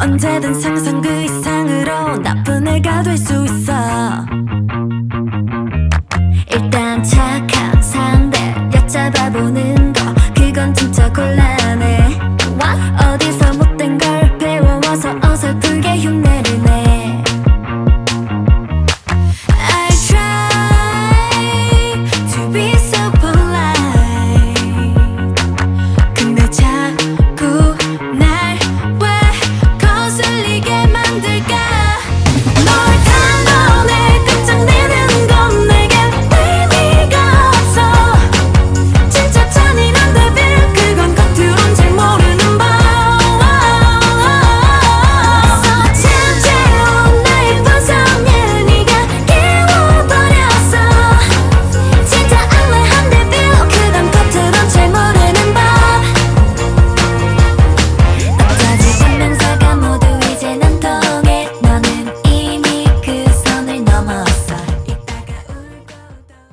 언제든 상상 그 이상으로 나쁜 애가 될 수 있어. 일단 착한 상대 얕잡아보는 거 그건 진짜 곤란